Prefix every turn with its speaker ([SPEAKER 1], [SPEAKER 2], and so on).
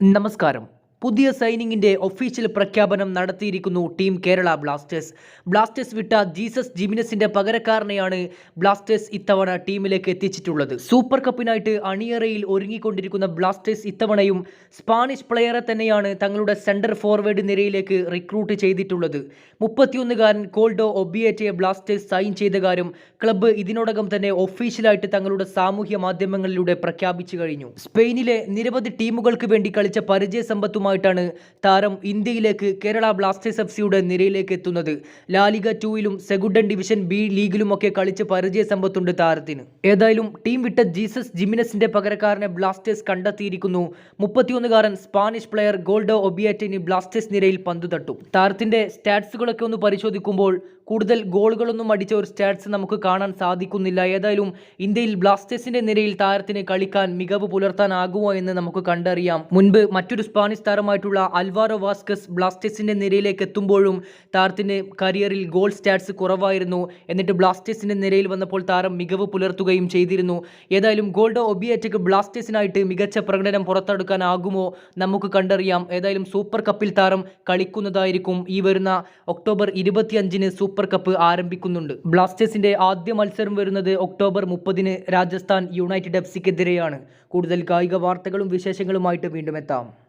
[SPEAKER 1] നമസ്കാരം പുതിയ സൈനിങ്ങിന്റെ ഒഫീഷ്യൽ പ്രഖ്യാപനം നടത്തിയിരിക്കുന്നു ടീം കേരള ബ്ലാസ്റ്റേഴ്സ്. ബ്ലാസ്റ്റേഴ്സ് വിട്ട ജീസസ് ജിമിനസിന്റെ പകരക്കാരനെയാണ് ബ്ലാസ്റ്റേഴ്സ് ഇത്തവണ ടീമിലേക്ക് എത്തിച്ചിട്ടുള്ളത്. സൂപ്പർ കപ്പിനായിട്ട് അണിയറയിൽ ഒരുങ്ങിക്കൊണ്ടിരിക്കുന്ന ബ്ലാസ്റ്റേഴ്സ് ഇത്തവണയും സ്പാനിഷ് പ്ലെയറെ തന്നെയാണ് തങ്ങളുടെ സെന്റർ ഫോർവേഡ് നിരയിലേക്ക് റിക്രൂട്ട് ചെയ്തിട്ടുള്ളത്. മുപ്പത്തിയൊന്നുകാരൻ കോൾഡോ ഒബിയേറ്റയെ ബ്ലാസ്റ്റേഴ്സ് സൈൻ ചെയ്ത കാര്യം ക്ലബ്ബ് ഇതിനോടകം തന്നെ ഒഫീഷ്യലായിട്ട് തങ്ങളുടെ സാമൂഹ്യ മാധ്യമങ്ങളിലൂടെ പ്രഖ്യാപിച്ചു കഴിഞ്ഞു. സ്പെയിനിലെ നിരവധി ടീമുകൾക്ക് വേണ്ടി കളിച്ച പരിചയ സമ്പത്തുമായിട്ടാണ് താരം ഇന്ത്യയിലേക്ക് കേരള ബ്ലാസ്റ്റേഴ്സ് എഫ് സിയുടെ നിരയിലേക്ക് എത്തുന്നത്. ലാലിഗ ടൂയിലും സെഗുഡൻ ഡിവിഷൻ ബി ലീഗിലുമൊക്കെ കളിച്ച് പരിചയ സമ്പത്തുണ്ട് താരത്തിന്. ഏതായാലും ടീം വിട്ട ജീസസ് ജിമിനസിന്റെ പകരക്കാരനെ ബ്ലാസ്റ്റേഴ്സ് കണ്ടെത്തിയിരിക്കുന്നു. മുപ്പത്തിയൊന്നുകാരൻ സ്പാനിഷ് പ്ലെയർ ഗോൾഡോ ഒബിയാറ്റിന് ബ്ലാസ്റ്റേഴ്സ് നിരയിൽ പന്തു തട്ടും. താരത്തിന്റെ സ്റ്റാറ്റ്സുകളൊക്കെ ഒന്ന് പരിശോധിക്കുമ്പോൾ കൂടുതൽ ഗോളുകളൊന്നും അടിച്ച ഒരു സ്റ്റാറ്റ്സ് നമുക്ക് കാണാൻ സാധിക്കുന്നില്ല. ഏതായാലും ഇന്ത്യയിൽ ബ്ലാസ്റ്റേഴ്സിന്റെ നിരയിൽ താരത്തിന് കളിക്കാൻ മികവ് പുലർത്താനാകുമോ എന്ന് നമുക്ക് കണ്ടറിയാം. മുൻപ് മറ്റൊരു സ്പാനിഷ് താരമായിട്ടുള്ള അൽവാറോ വാസ്കസ് ബ്ലാസ്റ്റേഴ്സിന്റെ നിരയിലേക്ക് എത്തുമ്പോഴും താരത്തിന്റെ കരിയറിൽ ഗോൾ സ്റ്റാറ്റ്സ് കുറവായിരുന്നു. എന്നിട്ട് ബ്ലാസ്റ്റേഴ്സിന്റെ നിരയിൽ വന്നപ്പോൾ താരം മികവ് പുലർത്തുകയും ചെയ്തിരുന്നു. ഏതായാലും ഗോൾഡോ ഒബിയേറ്റക്ക് ബ്ലാസ്റ്റേഴ്സിനായിട്ട് മികച്ച പ്രകടനം പുറത്തെടുക്കാനാകുമോ നമുക്ക് കണ്ടറിയാം. ഏതായാലും സൂപ്പർ കപ്പിൽ താരം കളിക്കുന്നതായിരിക്കും ഈ വരുന്ന ഒക്ടോബർ ഇരുപത്തിയഞ്ചിന് സൂപ്പർ കപ്പ് ആരംഭിക്കുന്നുണ്ട്. ബ്ലാസ്റ്റേഴ്സിന്റെ ആദ്യ മത്സരം വരുന്നത് ഒക്ടോബർ മുപ്പതിന് രാജസ്ഥാൻ യുണൈറ്റഡ് എഫ് സിക്കെതിരെയാണ്. കൂടുതൽ കായിക വാർത്തകളും വിശേഷങ്ങളുമായിട്ട് വീണ്ടും എത്താം.